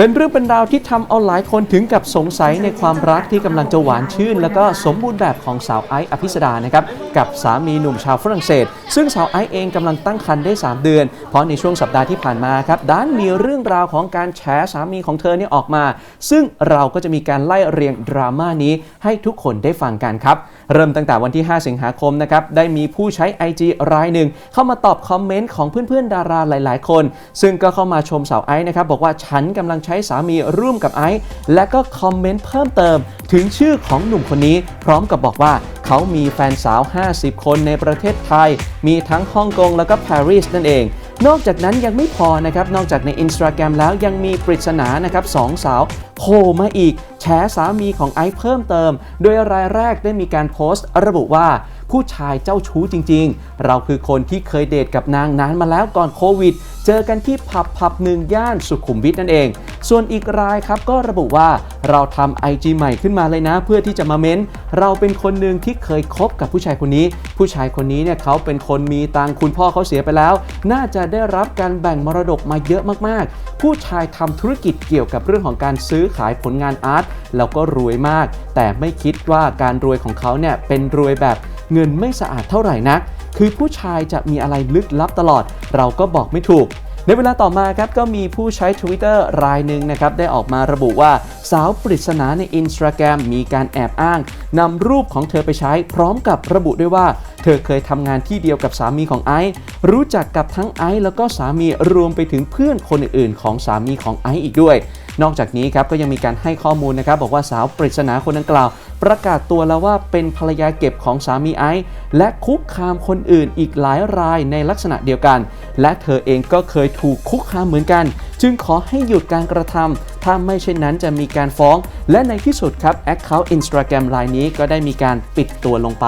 เป็นเรื่องเป็นราวที่ทำเอาหลายคนถึงกับสงสัยในความรักที่กำลังจะหวานชื่น แล้วก็สมบูรณ์แบบของสาวไอซ์อภิสดานะครับกับสามีหนุ่มชาวฝรั่งเศส ซึ่งสาวไอซ์เองกำลังตั้งครรภ์ได้ 3 เดือน เพราะในช่วงสัปดาห์ที่ผ่านมาครับด้านมีเรื่องราวของการแฉสามีของเธอเนี่ยออกมา ซึ่งเราก็จะมีการไล่เรียงดราม่านี้ให้ทุกคนได้ฟังกันครับ เริ่มตั้งแต่วันที่ 5 สิงหาคมนะครับได้มีผู้ใช้ IG รายหนึ่ง เข้ามาตอบคอมเมนต์ของเพื่อนๆ ดาราหลายๆ คน ซึ่งก็เข้ามาชมสาวไอซ์นะครับบอกว่าฉันกำลังใช้สามีร่วมกับไอซ์และก็คอมเมนต์เพิ่มเติม ถึงชื่อของหนุ่มคนนี้ พร้อมกับบอกว่าเขามีแฟนสาว 50 คนในประเทศไทย มีทั้งฮ่องกงแล้วก็ปารีสนั่นเองนอกจากนั้นยังไม่พอนะครับ นอกจากใน Instagram แล้วยังมีปริศนานะครับสองสาว โผล่มาอีก แฉสามีของไอซ์เพิ่มเติม โดยรายแรกได้มีการโพสต์ ระบุว่า ผู้ชายเจ้าชู้จริง ๆ เราคือคนที่เคยเดทกับนางนานมาแล้วก่อนโควิด เจอกันที่ผับผับหนึ่งย่านสุขุมวิทนั่นเอง ส่วนอีกรายครับก็ระบุว่าเราทำ IG ใหม่ขึ้นมาเลยนะ เพื่อที่จะมาเม้น เราเป็นคนหนึ่งที่เคยคบกับผู้ชายคนนี้ ผู้ชายคนนี้เนี่ยเขาเป็นคนมีตังค์คุณพ่อเขาเสียไปแล้ว น่าจะได้รับการแบ่งมรดกมาเยอะมากๆ ผู้ชายทำธุรกิจเกี่ยวกับเรื่องของการซื้อขายผลงานอาร์ตแล้วก็รวยมาก แต่ไม่คิดว่าการรวยของเขาเนี่ยเป็นรวยแบบ เงินไม่สะอาดเท่าไหร่นัก คือผู้ชายจะมีอะไรลึกลับตลอด เราก็บอกไม่ถูก ในเวลาต่อมาครับก็มีผู้ใช้ Twitter รายหนึ่งนะครับได้ออกมาระบุว่าสาวปริศนาใน Instagram มีการแอบอ้างนำรูปของเธอไปใช้พร้อมกับระบุด้วยว่า เธอเคยทำงานที่เดียวกับสามีของไอซ์รู้จักกับทั้งไอซ์แล้วก็สามีรวมไปถึงเพื่อนคนอื่นๆ ของสามีของไอซ์อีกด้วย นอกจากนี้ครับก็ยังมีการให้ข้อมูลนะครับบอกว่าสาวปริศนาคนดังกล่าว ประกาศตัวแล้วว่าเป็นภรรยาเก็บของสามีไอซ์และคุกคามคนอื่นอีกหลายรายในลักษณะเดียวกัน และเธอเองก็เคยถูกคุกคามเหมือนกัน จึงขอให้หยุดการกระทำถ้าไม่เช่นนั้นจะมีการฟ้อง และในที่สุดครับ Account Instagram รายนี้ก็ได้มีการปิดตัวลงไป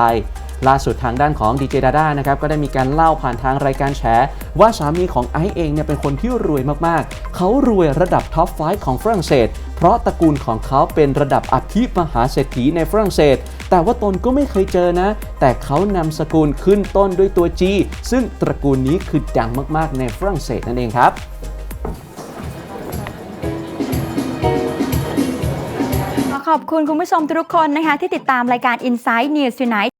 ล่าสุดทางด้านของดีเจดาด้านะครับก็ได้มีการเล่าผ่านทางรายการแฉว่าสามีของไอซ์เองเนี่ยเป็นคนที่รวยมากๆ เขารวยระดับท็อป5ของฝรั่งเศส เพราะตระกูลของเขาเป็นระดับอภิมหาเศรษฐีในฝรั่งเศส แต่ว่าตนก็ไม่เคยเจอนะ แต่เขานำสกุลขึ้นต้นด้วยตัว G ซึ่งตระกูลนี้คือดังมากๆ ในฝรั่งเศสนั่นเองครับขอขอบคุณคุณผู้ชมทุกคนนะคะที่ติดตามรายการ Inside News Tonight